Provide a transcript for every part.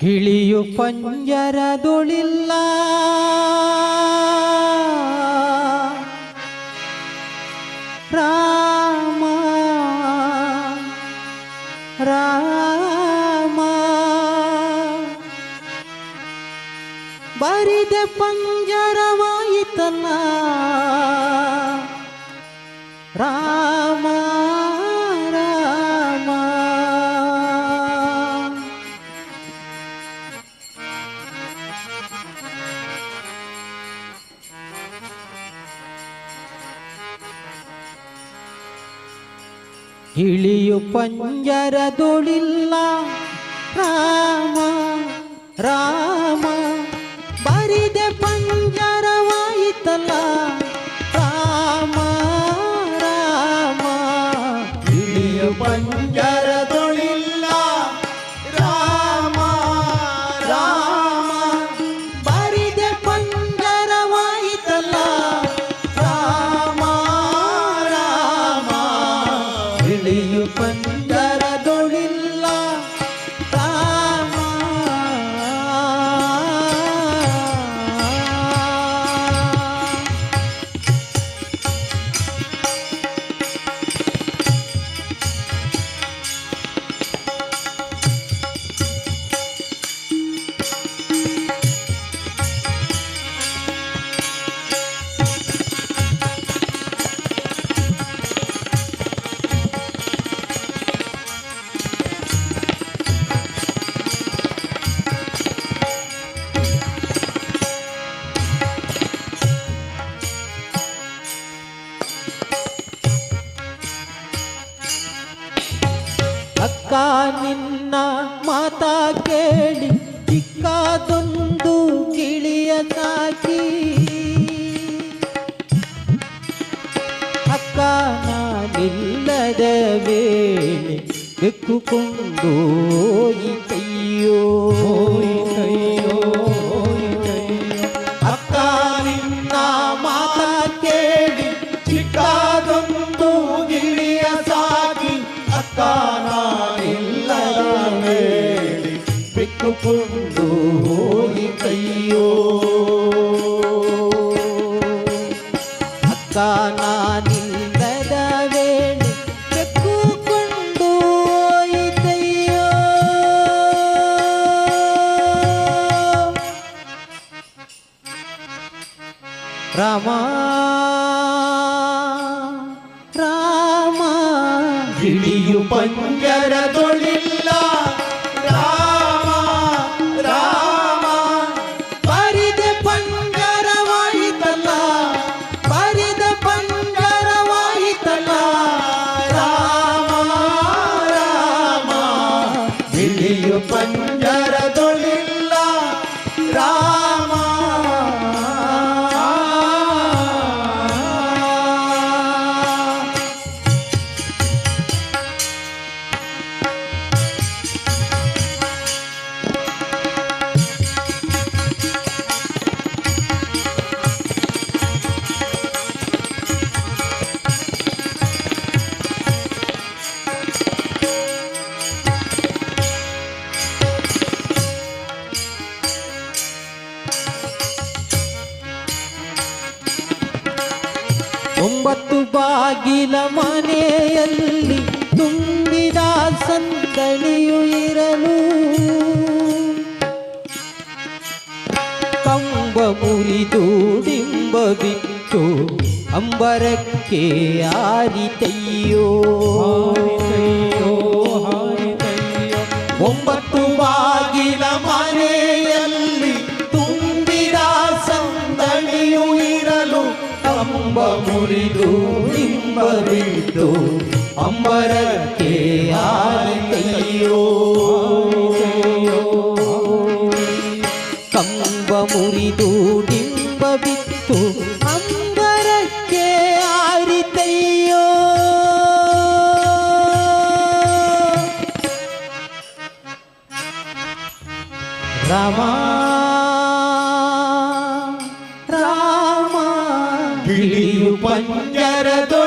ಗಿಳಿಯು ಪಂಜರದೊಳಿಲ್ಲ ರಾಮ ರಾಮ ಬರಿದೆ ಪಂಜರವಾಯಿತಲ್ಲ ರಾಮ ಗಿಳಿಯು ಪಂಜರದೊಳಿಲ್ಲ ರಾಮ ರಾಮ. ನಿನ್ನ ಮಾತ ಕೇಳಿ ಚಿಕ್ಕದೊಂದು ಕಿಳಿಯ ಸಾಕಿ ಅಕ್ಕ ನಾನಿಲ್ಲದ ವೇಳೆ ಬೆಕ್ಕುಕೊಂಡು ಕೈಯೋ. ಬಿಕ್ಕುಕೊಂಡು ಹೋಗಿ ಕೈಯೋ. ಅಕ್ಕ ನಾನಿಲ್ಲದ ವೇಳೆ ಬೆಕ್ಕುಕೊಂಡು ಹೋಯಿತಯ್ಯೋ ರಾಮ ರಾಮ ಗಿಳಿಯು ಪಂಜರದೊಳಿಲ್ಲ ಗಿಳಿಯು ಬಾಗಿಲ ಮನೆಯಲ್ಲಿ ತುಂಬಿದ ಸಂತಳಿಯು ಇರಲು. ಕಂಬ ಮುರಿದು ಡಿಂಬ ಬಿತ್ತು ಅಂಬರಕ್ಕೆ ಆರಿತಯ್ಯೋ ಒಂಬತ್ತು ಬಿಟ್ಟು ಅಂಬರಕ್ಕೆ ಆರಿತಯ್ಯೋ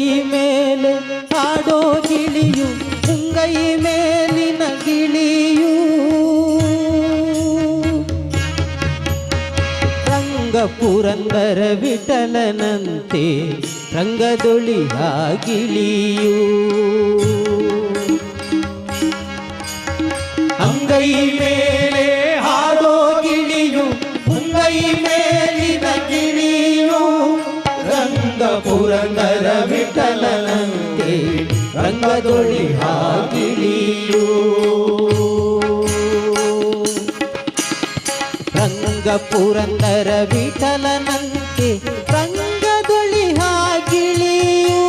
ಅಂಗೈ ಮೇಲೆ ಹಾಡೋ ಗಿಳಿಯು ಮುಂಗೈ ಮೇಲಿನ ಗಿಳಿಯು. ರಂಗ ಪುರಂದರ ವಿಠಲನಂತೆ ರಂಗದೊಳಿಯ ಗಿಳಿಯು. ಅಂಗೈ ಮೇಲೆ ರಂಗದೊಳಿ ಹಾಕಿಳಿಯು ರಂಗ ಪುರಂದರ ವಿಠಲನಂತೆ ರಂಗದೊಳಿ ಹಾಕಿಳಿಯು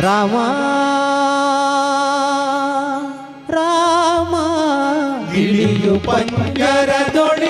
ರಾಮ ರಾಮ ಇಳಿಯು ಪಂಜರದೊಳಿಲ್ಲ